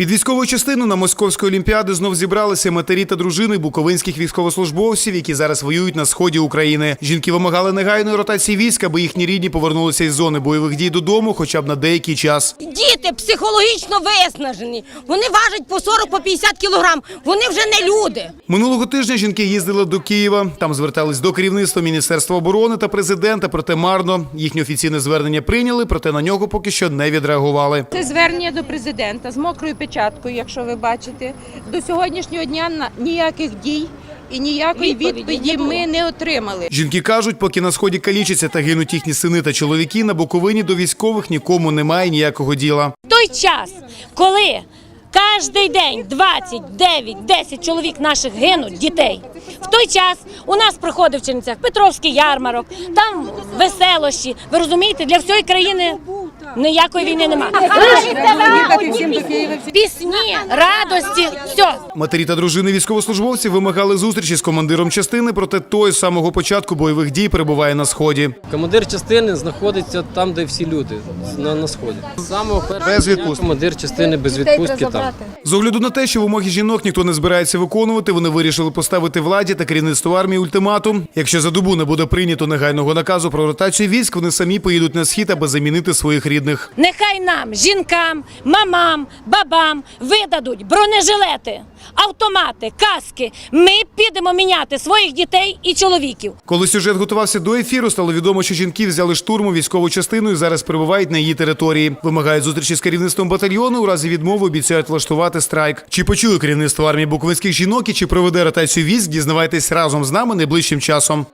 Під військову частину на московської олімпіади знов зібралися матері та дружини буковинських військовослужбовців, які зараз воюють на сході України. Жінки вимагали негайної ротації військ, аби їхні рідні повернулися із зони бойових дій додому, хоча б на деякий час. Діти психологічно виснажені. Вони важать по 40 по 50 кілограм. Вони вже не люди. Минулого тижня жінки їздили до Києва. Там звертались до керівництва Міністерства оборони та президента. Проте марно їхнє офіційне звернення прийняли, проте на нього поки що не відреагували. Це звернення до президента з мокрою печаткою, якщо ви бачите. До сьогоднішнього дня на- ніяких дій і ніякої Відповіді відповіді ми не отримали. Жінки кажуть, поки на сході калічаться та гинуть їхні сини та чоловіки, на Буковині до військових нікому немає ніякого діла. В той час, коли кожен день 20, 9, 10 чоловік наших гинуть, дітей, в той час у нас проходив в Чернівцях Петровський ярмарок, там веселощі. Ви розумієте, для всієї країни ніякої війни немає. Пісні, радості, все. Матері та дружини військовослужбовців вимагали зустрічі з командиром частини, проте той з самого початку бойових дій перебуває на сході. Командир частини знаходиться там, де всі люди на, на сході. Самого першого Без відпустки. командир частини без відпустки там. З огляду на те, що вимоги жінок ніхто не збирається виконувати, вони вирішили поставити владі та керівництву армії ультиматум. Якщо за добу не буде прийнято негайного наказу про ротацію військ, вони самі поїдуть на схід, аби замінити своїх рідних. Нехай нам, жінкам, мамам, бабам видадуть бронежилети, автомати, каски. Ми підемо міняти своїх дітей і чоловіків. Коли сюжет готувався до ефіру, стало відомо, що жінки взяли штурму військову частину і зараз перебувають на її території. Вимагають зустрічі з керівництвом батальйону. У разі відмови обіцяють влаштувати страйк. Чи почули керівництво армії буковинських жінок і чи проведе ротацію військ? Дізнавайтесь разом з нами найближчим часом.